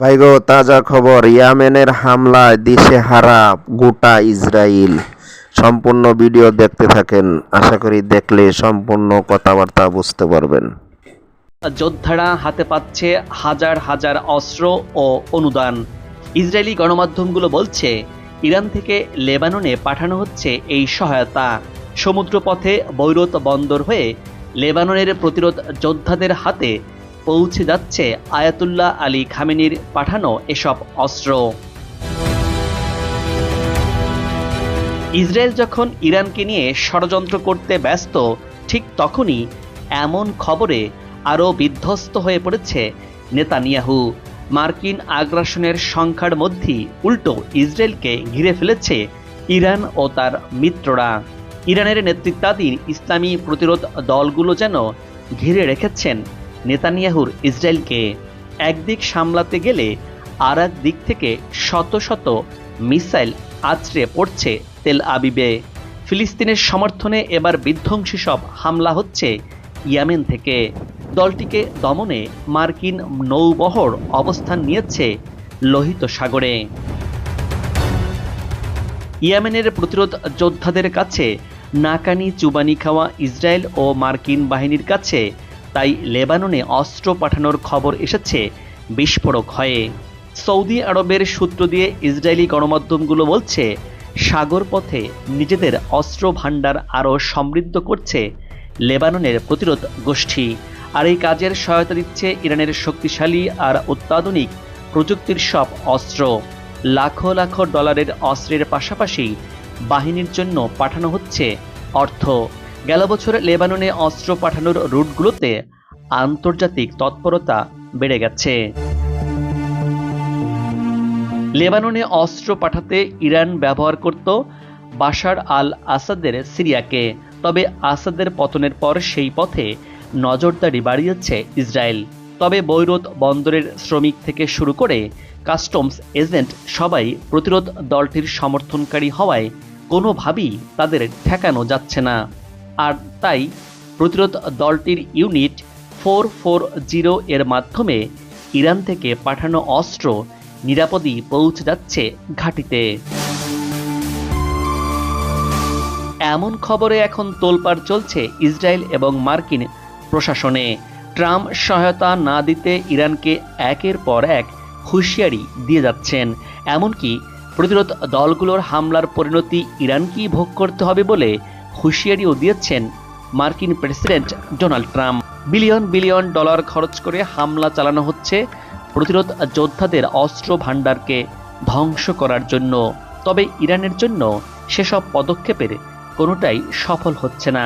ভাইগো, তাজা খবর, ইয়ামেনের হামলায় দিশে হারা গোটা ইসরায়েল সম্পূর্ণ ভিডিও দেখতে থাকেন, আশা করি দেখলে সম্পূর্ণ কথাবার্তা বুঝতে পারবেন। যোদ্ধারা হাতে পাচ্ছে হাজার হাজার অস্ত্র ও অনুদান। ইসরায়েলি গণমাধ্যমগুলো বলছে, ইরান থেকে লেবাননে পাঠানো হচ্ছে এই সহায়তা। সমুদ্রপথে বৈরত বন্দর হয়ে লেবাননের প্রতিরোধ যোদ্ধাদের হাতে পৌঁছে যাচ্ছে আয়াতুল্লাহ আলী খামেনির পাঠানো এসব অস্ত্র। ইসরায়েল যখন ইরানকে নিয়ে ষড়যন্ত্র করতে ব্যস্ত, ঠিক তখনই এমন খবরে আরও বিধ্বস্ত হয়ে পড়েছে নেতানিয়াহু। মার্কিন আগ্রাসনের সংখ্যার মধ্যেই উল্টো ইসরায়েলকে ঘিরে ফেলেছে ইরান ও তার মিত্ররা। ইরানের নেতৃত্বাধীন ইসলামী প্রতিরোধ দলগুলো যেন ঘিরে রেখেছেন নেতানিয়াহুর ইসরায়েলকে একদিক সামলাতে গেলে আর দিক থেকে শত শত মিসাইল আছড়ে পড়ছে তেল আবিবে। ফিলিস্তিনের সমর্থনে এবার বিধ্বংসী সব হামলা হচ্ছে ইয়ামেন থেকে। দলটিকে দমনে মার্কিন নৌবহর অবস্থান নিয়েছে লোহিত সাগরে। ইয়ামেনের প্রতিরোধ যোদ্ধাদের কাছে নাকানি চুবানি খাওয়া ইসরায়েল ও মার্কিন বাহিনীর কাছে তাই লেবাননে অস্ত্র পাঠানোর খবর এসেছে, বিস্ফোরক হয়ে। সৌদি আরবের সূত্র দিয়ে ইসরায়েলি গণমাধ্যমগুলো বলছে, সাগর পথে নিজেদের অস্ত্র ভাণ্ডার আরও সমৃদ্ধ করছে লেবাননের প্রতিরোধ গোষ্ঠী। আর এই কাজের সহায়তা দিচ্ছে ইরানের শক্তিশালী আর অত্যাধুনিক প্রযুক্তির সব অস্ত্র। লাখো লাখো ডলারের অস্ত্রের পাশাপাশি বাহিনীর জন্য পাঠানো হচ্ছে অর্থ। গেল বছর লেবাননে অস্ত্র পাঠানোর রুটগুলোতে আন্তর্জাতিক তৎপরতা বেড়ে গেছে। লেবাননে অস্ত্র পাঠাতে ইরান ব্যবহার করত বাশার আল আসাদের সিরিয়াকে, তবে আসাদের পতনের পর সেই পথে নজরদারি বাড়িয়েছে ইসরায়েল। তবে বৈরোধ বন্দরের শ্রমিক থেকে শুরু করে কাস্টমস এজেন্ট সবাই প্রতিরোধ দলটির সমর্থনকারী হওয়ায় কোনোভাবেই তাদের ঠেকানো যাচ্ছে না। আর তাই প্রতিরোধ দলটির ইউনিট ফোর ফোর জিরো এর মাধ্যমে ইরান থেকে পাঠানো অস্ত্র নিরাপদেই পৌঁছে যাচ্ছে ঘাটিতে। এমন খবরে এখন তোলপাড় চলছে ইসরায়েল এবং মার্কিন প্রশাসনে। ট্রাম্প সহায়তা না দিতে ইরানকে একের পর এক হুঁশিয়ারি দিয়ে যাচ্ছেন। এমনকি প্রতিরোধ দলগুলোর হামলার পরিণতি ইরানকেই ভোগ করতে হবে বলে হুঁশিয়ারিও দিয়েছেন মার্কিন president Donald Trump. Billion billion dollar খরচ করে হামলা চালানো হচ্ছে প্রতিরোধ যোদ্ধাদের অস্ত্র ভাণ্ডারকে ধ্বংস করার জন্য। তবে ইরানের জন্য সেসব পদক্ষেপের কোনোটাই সফল হচ্ছে না।